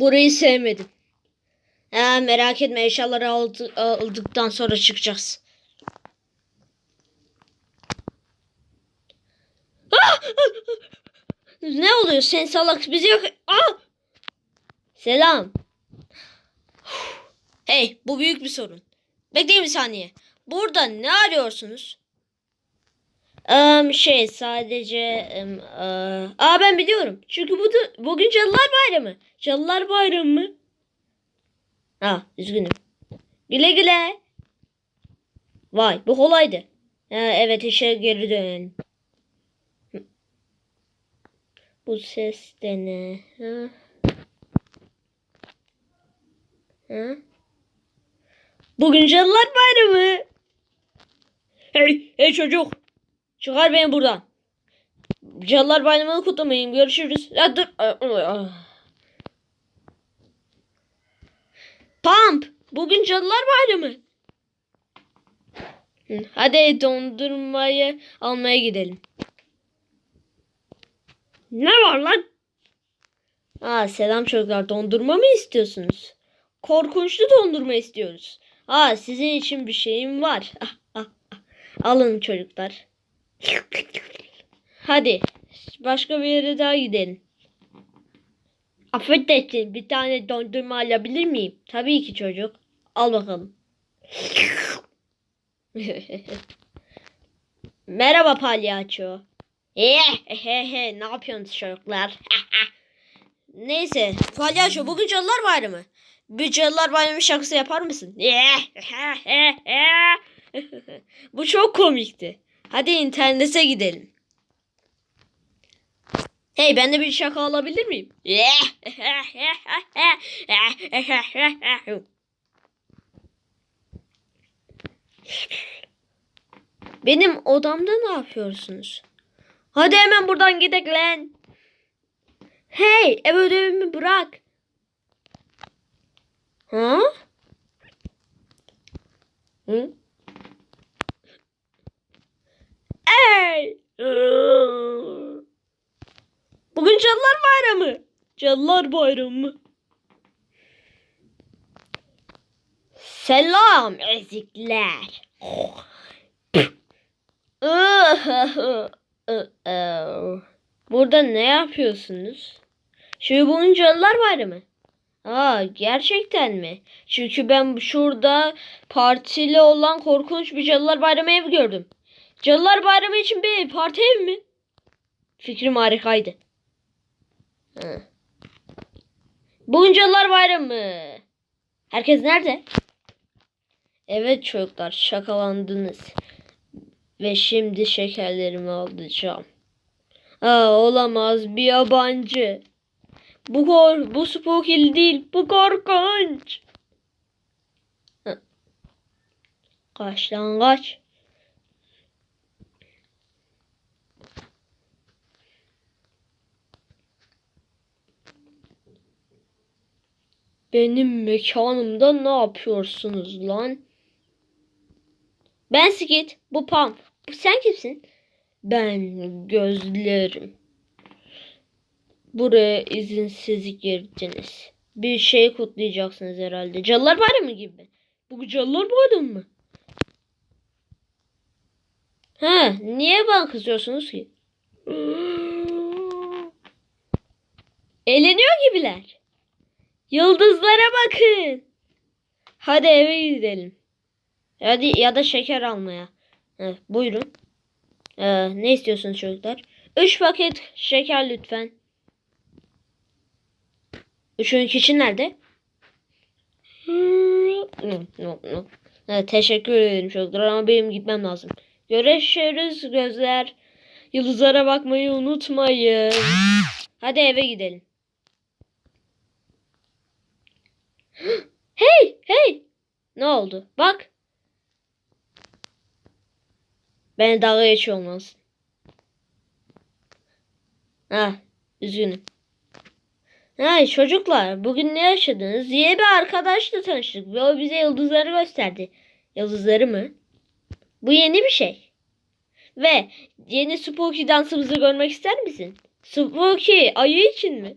Burayı sevmedim. Ha, merak etme eşyaları aldı- aldıktan sonra çıkacağız. Ne oluyor? Sen salak bizi yok. Ah! Selam. Hey, bu büyük bir sorun. Bekleyin bir saniye. Burada ne arıyorsunuz? Eee şey sadece em, eee, aa ben biliyorum. Çünkü bu da, bugün Cadılar Bayramı. Cadılar Bayramı mı? Ha, üzgünüm. Güle güle. Vay, bu kolaydı. Ha, evet işe geri. Hı. Bu ses de ne? Ha? Ha? Bugün Cadılar Bayramı. Hey, hey çocuk. Çıkar beni buradan. Cadılar Bayramı'nı kutlamayayım. Görüşürüz. Ya dur. Pump. Bugün Cadılar Bayramı. Hadi dondurmayı almaya gidelim. Ne var lan? Aa, selam çocuklar. Dondurma mı istiyorsunuz? Korkunçlu dondurma istiyoruz. Aa, sizin için bir şeyim var. Alın çocuklar. Hadi başka bir yere daha gidelim. Affedersin bir tane dondurma alabilir miyim? Tabii ki çocuk. Al bakalım. Merhaba palyaço. Hehehe ne yapıyorsunuz çocuklar? Neyse palyaço bugün Cadılar Bayramı. Bir Cadılar Bayramı şakası yapar mısın? Bu çok komikti. Hadi internete gidelim. Hey ben de bir şaka alabilir miyim? Benim odamda ne yapıyorsunuz? Hadi hemen buradan gidelim lan. Hey ev ödevimi bırak. Ha? Hı? Ey! Bugün Cadılar Bayramı. Cadılar Bayramı. Selam ezikler. Burada ne yapıyorsunuz? Şu bugün Cadılar Bayramı. Aa gerçekten mi? Çünkü ben şurada partili olan korkunç bir Cadılar Bayramı ev gördüm. Cadılar Bayramı için bir parti ev mi? Fikrim harikaydı. Hı. Bugün Cadılar Bayramı. Herkes nerede? Evet çocuklar şakalandınız. Ve şimdi şekerlerimi alacağım. Aa, olamaz bir yabancı. Bu kor bu spooky değil. Bu korkunç. Hı. Kaç Benim mekanımda ne yapıyorsunuz lan? Ben Skit, bu Pam. Sen kimsin? Ben gözlerim. Buraya izinsiz girdiniz. Bir şey kutlayacaksınız herhalde. Cadılar Bayramı gibi. Bu Cadılar Bayramı mı? Ha, niye bana kızıyorsunuz ki? Eğleniyor gibiler. Yıldızlara bakın. Hadi eve gidelim. Hadi ya da şeker almaya. Evet, buyurun. Ee, ne istiyorsunuz çocuklar? 3 paket şeker lütfen. Üçüncü için nerede? Evet, teşekkür ederim çocuklar ama benim gitmem lazım. Görüşürüz gözler. Yıldızlara bakmayı unutmayın. Hadi eve gidelim. Hey, hey. Ne oldu? Bak. Beni dalga geçiyor olmaz. Ha, üzgünüm. Ha, çocuklar, bugün ne yaşadınız? Diye bir arkadaşla tanıştık ve o bize yıldızları gösterdi. Yıldızları mı? Bu yeni bir şey. Ve yeni Spooky dansımızı görmek ister misin? Spooky ayı için mi?